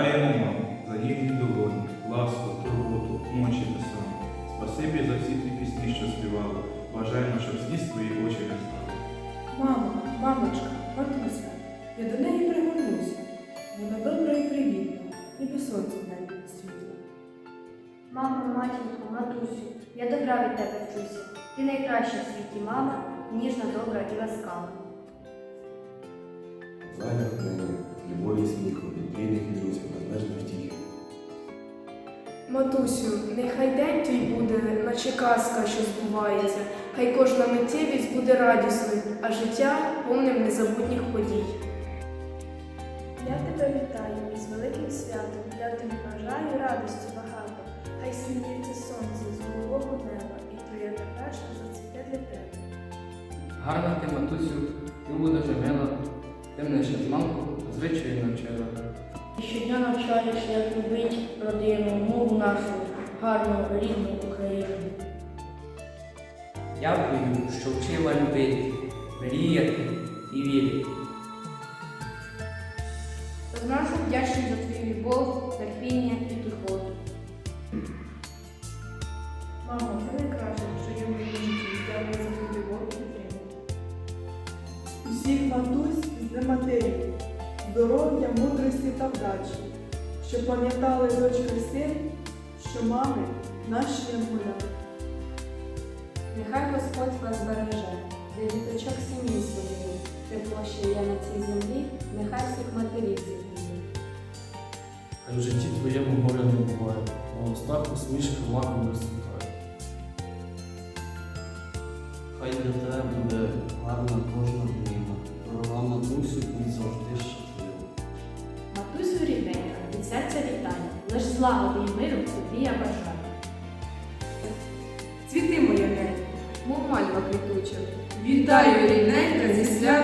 Даємо вам загідні долоні, ласку, турботу, ночі та сон. Спасибі за всі ті пісні, що співали. Бажаємо, щоб сні твої очі не знали. Мамо, мамочка, матуся, я до неї пригорнуся. Вона добра і привітна, ніби сонце в неї світло. Мамо, матінко, матусю, я добра від тебе вчуся. Ти найкраща в світі мама, ніжна, добра і ласкава. Лагідна мені сміху, від і друзів, безмежно втіхи. Матусю, нехай день твій буде, наче казка, що збувається, хай кожна миттєвість буде радісною, а життя повним незабутніх подій. Я тебе вітаю із великим святом. Я тобі бажаю радості багато. Хай сміється сонце з голубого неба, і твоя пташка зацвіте для тебе. Гарна ти, матусю, ти будеш мила, ти мене ще з мамку звичаю навчила. Щодня навчаєш, як любить родину, мову нашу, гарну рідну Україну. Дякую, що вчила любити, мріяти і вірити. Розношу вдячність за твою любов, терпіння і турботу. Мамо, ти найкраще, матері, здоров'я, мудрості та вдачі, щоб пам'ятали дочка син, що мами наші янголя. Нехай Господь вас береже, для діточок сім'ї своєї, тепло, що є на цій землі, нехай всіх матерів зігріє. Хай в житті твоєму горя не буває, на устах усмішка маком розцвітає. Хай для тебе буде гарна кожна днина, дорога матусю і завжди щаслива. Матусю рідненька, від серця вітання, лиш злагоди і миру тобі я бажаю. Цвіти моя ненька, мов мальва квітуча. Вітаю рідненька зі святом.